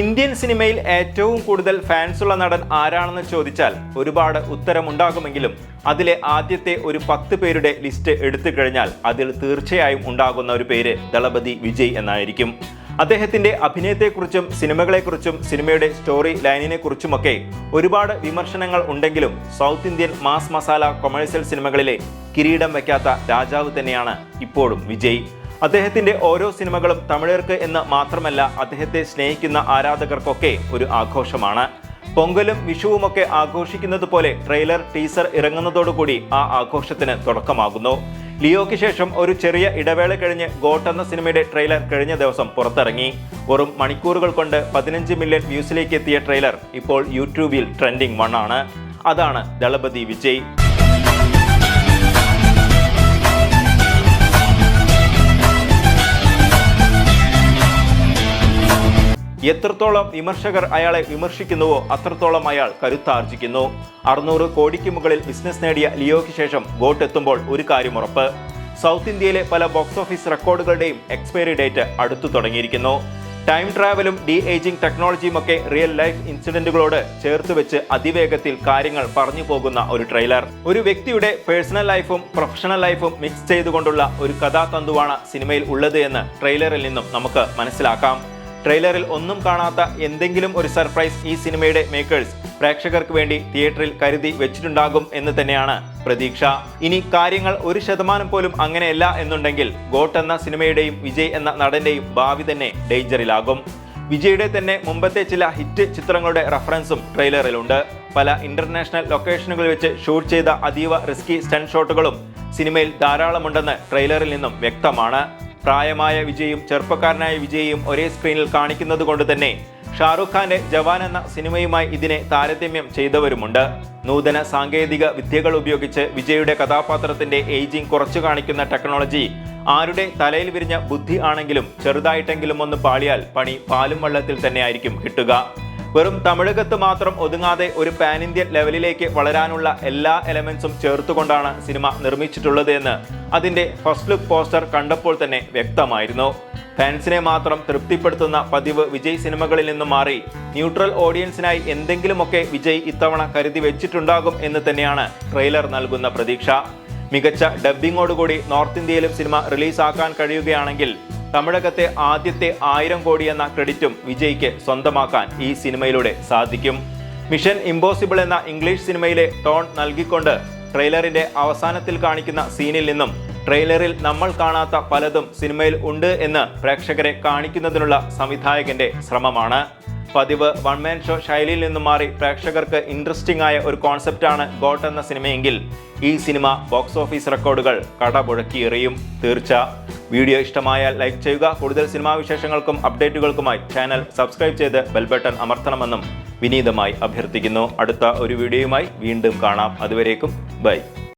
Indian സിനിമയിൽ ഏറ്റവും കൂടുതൽ ഫാൻസുള്ള നടൻ ആരാണെന്ന് ചോദിച്ചാൽ ഒരുപാട് ഉത്തരമുണ്ടാകുമെങ്കിലും അതിലെ ആദ്യത്തെ ഒരു പത്ത് പേരുടെ ലിസ്റ്റ് എടുത്തു കഴിഞ്ഞാൽ അതിൽ തീർച്ചയായും ഉണ്ടാകുന്ന ഒരു പേര് ദളപതി വിജയ് എന്നായിരിക്കും. അദ്ദേഹത്തിന്റെ അഭിനയത്തെക്കുറിച്ചും സിനിമകളെക്കുറിച്ചും സിനിമയുടെ സ്റ്റോറി ലൈനിനെക്കുറിച്ചുമൊക്കെ ഒരുപാട് വിമർശനങ്ങൾ ഉണ്ടെങ്കിലും south Indian mass masala commercial സിനിമകളിലെ കിരീടം വയ്ക്കാത്ത രാജാവ് തന്നെയാണ് ഇപ്പോഴും വിജയ്. അദ്ദേഹത്തിന്റെ ഓരോ സിനിമകളും തമിഴർക്ക് എന്ന് മാത്രമല്ല അദ്ദേഹത്തെ സ്നേഹിക്കുന്ന ആരാധകർക്കൊക്കെ ഒരു ആഘോഷമാണ്. പൊങ്കലും വിഷുവുമൊക്കെ ആഘോഷിക്കുന്നത് പോലെ ട്രെയിലർ ടീസർ ഇറങ്ങുന്നതോടുകൂടി ആ ആഘോഷത്തിന് തുടക്കമാകുന്നു. ലിയോയ്ക്ക് ശേഷം ഒരു ചെറിയ ഇടവേള കഴിഞ്ഞ് ഗോട്ട് എന്ന സിനിമയുടെ ട്രെയിലർ കഴിഞ്ഞ ദിവസം പുറത്തിറങ്ങി. വെറും മണിക്കൂറുകൾ കൊണ്ട് പതിനഞ്ച് മില്യൺ വ്യൂസിലേക്ക് എത്തിയ ട്രെയിലർ ഇപ്പോൾ യൂട്യൂബിൽ ട്രെൻഡിംഗ് വൺ ആണ്. അതാണ് ദളപതി വിജയ്. എത്രത്തോളം വിമർശകർ അയാളെ വിമർശിക്കുന്നുവോ അത്രത്തോളം അയാൾ കരുത്താർജിക്കുന്നു. അറുന്നൂറ് കോടിക്ക് മുകളിൽ ബിസിനസ് നേടിയ ലിയോയ്ക്ക് ശേഷം ഗോട്ട് എത്തുമ്പോൾ ഒരു കാര്യം ഉറപ്പ്. സൗത്ത് ഇന്ത്യയിലെ പല ബോക്സ് ഓഫീസ് റെക്കോർഡുകളുടെയും എക്സ്പയറി ഡേറ്റ് അടുത്തു തുടങ്ങിയിരിക്കുന്നു. ടൈം ട്രാവലും ഡി ഏജിംഗ് ടെക്നോളജിയും ഒക്കെ റിയൽ ലൈഫ് ഇൻസിഡന്റുകളോട് ചേർത്ത് വെച്ച് അതിവേഗത്തിൽ കാര്യങ്ങൾ പറഞ്ഞു പോകുന്ന ഒരു ട്രെയിലർ ഒരു വ്യക്തിയുടെ പേഴ്സണൽ ലൈഫും പ്രൊഫഷണൽ ലൈഫും മിക്സ് ചെയ്തുകൊണ്ടുള്ള ഒരു കഥാതന്തുവാണ് സിനിമയിൽ ഉള്ളത് എന്ന് ട്രെയിലറിൽ നിന്നും നമുക്ക് മനസ്സിലാക്കാം. ട്രെയിലറിൽ ഒന്നും കാണാത്ത എന്തെങ്കിലും ഒരു സർപ്രൈസ് ഈ സിനിമയുടെ മേക്കേഴ്സ് പ്രേക്ഷകർക്ക് വേണ്ടി തിയേറ്ററിൽ കരുതി വെച്ചിട്ടുണ്ടാകും എന്ന് തന്നെയാണ് പ്രതീക്ഷ. ഇനി കാര്യങ്ങൾ ഒരു ശതമാനം പോലും അങ്ങനെയല്ല എന്നുണ്ടെങ്കിൽ ഗോട്ട് എന്ന സിനിമയുടെയും വിജയ് എന്ന നടന്റെയും ഭാവി തന്നെ ഡേഞ്ചറിലാകും വിജയുടെ തന്നെ മുമ്പത്തെ ചില ഹിറ്റ് ചിത്രങ്ങളുടെ റഫറൻസും ട്രെയിലറിലുണ്ട്. പല ഇന്റർനാഷണൽ ലൊക്കേഷനുകളിൽ വെച്ച് ഷൂട്ട് ചെയ്ത അതീവ റിസ്കി സ്റ്റൺ ഷോട്ടുകളും സിനിമയിൽ ധാരാളമുണ്ടെന്ന് ട്രെയിലറിൽ നിന്നും വ്യക്തമാണ്. പ്രായമായ വിജയും ചെറുപ്പക്കാരനായ വിജയും ഒരേ സ്ക്രീനിൽ കാണിക്കുന്നത് കൊണ്ട് തന്നെ ഷാറുഖ് ഖാന്റെ ജവാൻ എന്ന സിനിമയുമായി ഇതിനെ താരതമ്യം ചെയ്തവരുമുണ്ട്. നൂതന സാങ്കേതിക വിദ്യകൾ ഉപയോഗിച്ച് വിജയുടെ കഥാപാത്രത്തിന്റെ ഏജിംഗ് കുറച്ചു കാണിക്കുന്ന ടെക്നോളജി ആരുടെ തലയിൽ വിരിഞ്ഞ ബുദ്ധി ആണെങ്കിലും ചെറുതായിട്ടെങ്കിലും ഒന്ന് പാളിയാൽ പണി പാലും വെള്ളത്തിൽ തന്നെയായിരിക്കും കിട്ടുക. വെറും തമിഴകത്ത് മാത്രം ഒതുങ്ങാതെ ഒരു പാൻ ഇന്ത്യൻ ലെവലിലേക്ക് വളരാനുള്ള എല്ലാ എലമെന്റ്സും ചേർത്തുകൊണ്ടാണ് സിനിമ നിർമ്മിച്ചിട്ടുള്ളത് എന്ന് അതിന്റെ ഫസ്റ്റ് ലുക്ക് പോസ്റ്റർ കണ്ടപ്പോൾ തന്നെ വ്യക്തമായിരുന്നു. ഫാൻസിനെ മാത്രം തൃപ്തിപ്പെടുത്തുന്ന പതിവ് വിജയ് സിനിമകളിൽ നിന്നും മാറി ന്യൂട്രൽ ഓഡിയൻസിനായി എന്തെങ്കിലുമൊക്കെ വിജയ് ഇത്തവണ കരുതി വെച്ചിട്ടുണ്ടാകും എന്ന് തന്നെയാണ് ട്രെയിലർ നൽകുന്ന പ്രതീക്ഷ. മികച്ച ഡബ്ബിങ്ങോടുകൂടി നോർത്ത് ഇന്ത്യയിലും സിനിമ റിലീസാക്കാൻ കഴിയുകയാണെങ്കിൽ തമിഴകത്തെ ആദ്യത്തെ ആയിരം കോടി എന്ന ക്രെഡിറ്റും വിജയ്ക്ക് സ്വന്തമാക്കാൻ ഈ സിനിമയിലൂടെ സാധിക്കും. മിഷൻ ഇമ്പോസിബിൾ എന്ന ഇംഗ്ലീഷ് സിനിമയിലെ ടോൺ നൽകിക്കൊണ്ട് ട്രെയിലറിന്റെ അവസാനത്തിൽ കാണിക്കുന്ന സീനിൽ നിന്നും ട്രെയിലറിൽ നമ്മൾ കാണാത്ത പലതും സിനിമയിൽ ഉണ്ട് എന്ന് പ്രേക്ഷകരെ കാണിക്കുന്നതിനുള്ള സംവിധായകന്റെ ശ്രമമാണ്. പതിവ് വൺ മാൻ ഷോ ശൈലിയിൽ നിന്നും മാറി പ്രേക്ഷകർക്ക് ഇൻട്രസ്റ്റിംഗ് ആയ ഒരു കോൺസെപ്റ്റാണ് ഗോട്ട് എന്ന സിനിമയെങ്കിൽ ഈ സിനിമ ബോക്സ് ഓഫീസ് റെക്കോർഡുകൾ കടപുഴക്കി എറിയും തീർച്ച. വീഡിയോ ഇഷ്ടമായാൽ ലൈക്ക് ചെയ്യുക. കൂടുതൽ സിനിമാ വിശേഷങ്ങൾക്കും അപ്ഡേറ്റുകൾക്കുമായി ചാനൽ സബ്സ്ക്രൈബ് ചെയ്ത് ബെൽബട്ടൺ അമർത്തണമെന്നും വിനീതമായി അഭ്യർത്ഥിക്കുന്നു. അടുത്ത ഒരു വീഡിയോയുമായി വീണ്ടും കാണാം. അതുവരേക്കും ബൈ.